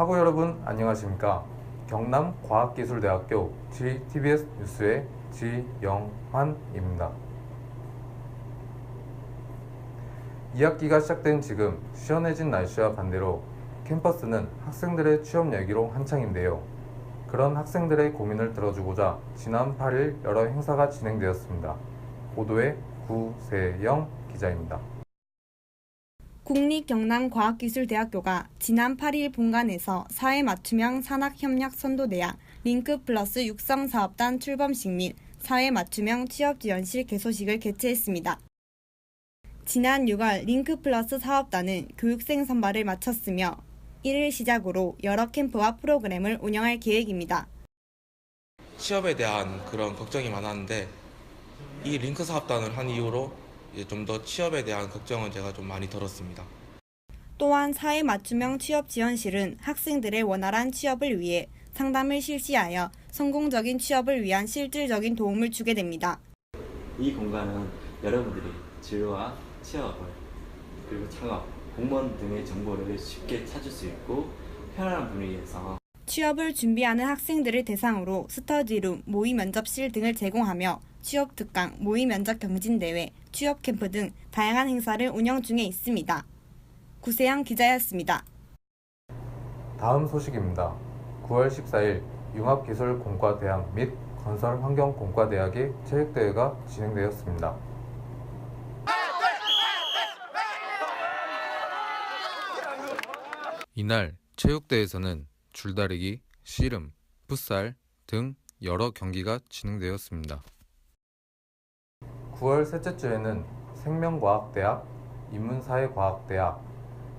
학우 여러분 안녕하십니까? 경남 과학기술대학교 GTBS 뉴스의 지영환입니다. 2학기가 시작된 지금 시원해진 날씨와 반대로 캠퍼스는 학생들의 취업 얘기로 한창인데요. 그런 학생들의 고민을 들어주고자 지난 8일 여러 행사가 진행되었습니다. 보도에 구세영 기자입니다. 국립경남과학기술대학교가 지난 8일 본관에서 사회 맞춤형 산학협력 선도대학 링크 플러스 육성사업단 출범식 및 사회 맞춤형 취업지원실 개소식을 개최했습니다. 지난 6월 링크 플러스 사업단은 교육생 선발을 마쳤으며 이를 시작으로 여러 캠프와 프로그램을 운영할 계획입니다. 취업에 대한 그런 걱정이 많았는데 이 링크 사업단을 한 이후로 좀 더 취업에 대한 걱정은 제가 좀 많이 덜었습니다. 또한 사회 맞춤형 취업 지원실은 학생들의 원활한 취업을 위해 상담을 실시하여 성공적인 취업을 위한 실질적인 도움을 주게 됩니다. 이 공간은 여러분들이 진로와 취업을 그리고 창업, 공무원 등의 정보를 쉽게 찾을 수 있고 편안한 분위기에서 취업을 준비하는 학생들을 대상으로 스터디룸, 모의 면접실 등을 제공하며 취업 특강, 모의 면접 경진 대회, 취업 캠프 등 다양한 행사를 운영 중에 있습니다. 구세영 기자였습니다. 다음 소식입니다. 9월 14일 융합기술공과대학 및 건설환경공과대학의 체육대회가 진행되었습니다. 이날 체육대회에서는 줄다리기, 씨름, 풋살 등 여러 경기가 진행되었습니다. 9월 셋째 주에는 생명과학대학, 인문사회과학대학,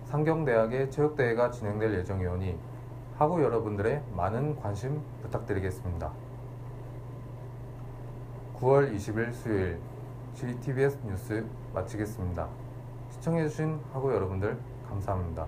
상경대학의 체육대회가 진행될 예정이오니 학우 여러분들의 많은 관심 부탁드리겠습니다. 9월 20일 수요일 GTBS 뉴스 마치겠습니다. 시청해주신 학우 여러분들 감사합니다.